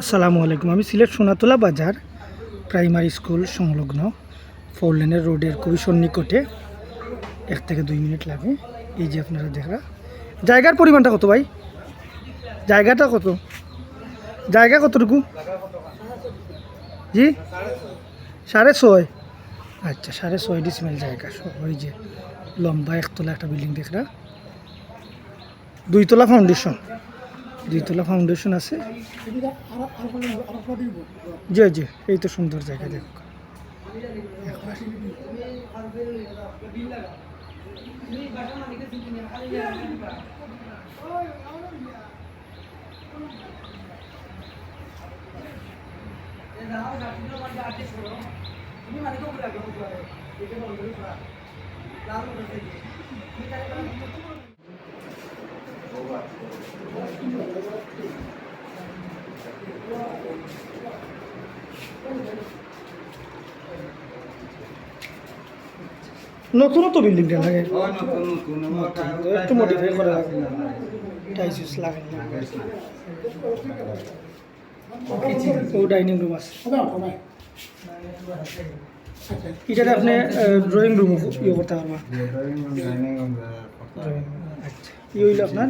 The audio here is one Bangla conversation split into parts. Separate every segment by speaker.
Speaker 1: আসসালামু আলাইকুম। আমি সিলেট সোনাতলা বাজার প্রাইমারি স্কুল সংলগ্ন ফোর লেনের রোডের খুবই সন্নিকটে। এক থেকে দুই মিনিট লাগে। এই যে আপনারা দেখরা। জায়গার পরিমাণটা কত ভাই? জায়গাটা কত? জায়গা কতটুকু? জি? সাড়ে ছয়। আচ্ছা সাড়ে ছয় ডিসমেল জায়গা। ওই যে লম্বা একতলা একটা বিল্ডিং দেখরা। দুইতলা ফাউন্ডেশন দুইতলা ফাউন্ডেশন আছে। জি জি এই তো সুন্দর জায়গা দেখো। নতুনও তো বিল্ডিংটা লাগে একটু মডিফাই করা লাগে। টাইসিস লাগে ও ডাইনিং রুম আছে। এটাতে আপনি ড্রয়িং রুম ইয়ে করতে পারবা। ড্রয়িং আচ্ছা। ই হইল আপনার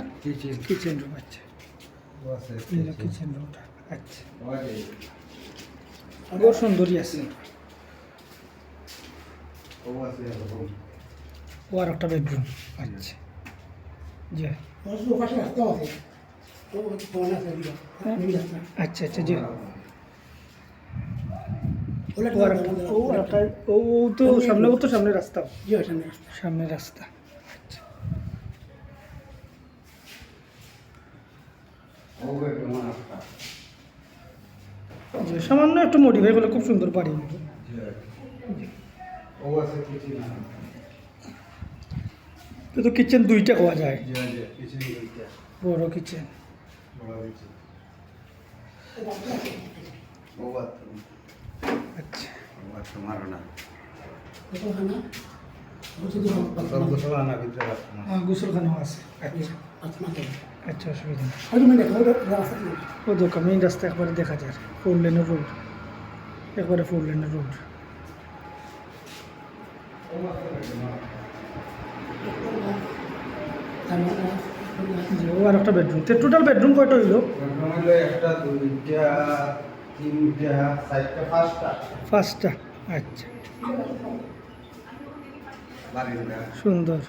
Speaker 1: কিচেন রুম আচ্ছা। কিচেন রুমটা আচ্ছা। বহু সুন্দরই আছে। ও আর একটা বেডরুম আচ্ছা। জি আচ্ছা আচ্ছা জি ও একটা, ও তো সামনে, ও তো রাস্তা। রাস্তা আচ্ছা। সামান্য একটু মডিফাই করলে খুব সুন্দর বাড়ি কিন্তু কিচেন দুইটা পাওয়া যায় বড় কিচেন আচ্ছা হ্যাঁ গোসলখানাও আছে আচ্ছা আচ্ছা অসুবিধা নেই ও দোকান মেইন রাস্তা একবারে দেখা যায় ফোর লেনের রোড একবারে ফোর লেনের রোড জি ও আর একটা বেডরুম তো টোটাল বেডরুম কয়টা হইল?
Speaker 2: একটা দুইটা তিনটা চারটা পাঁচটা।
Speaker 1: পাঁচটা আচ্ছা। সুন্দর।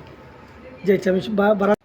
Speaker 1: যে আমি বাড়া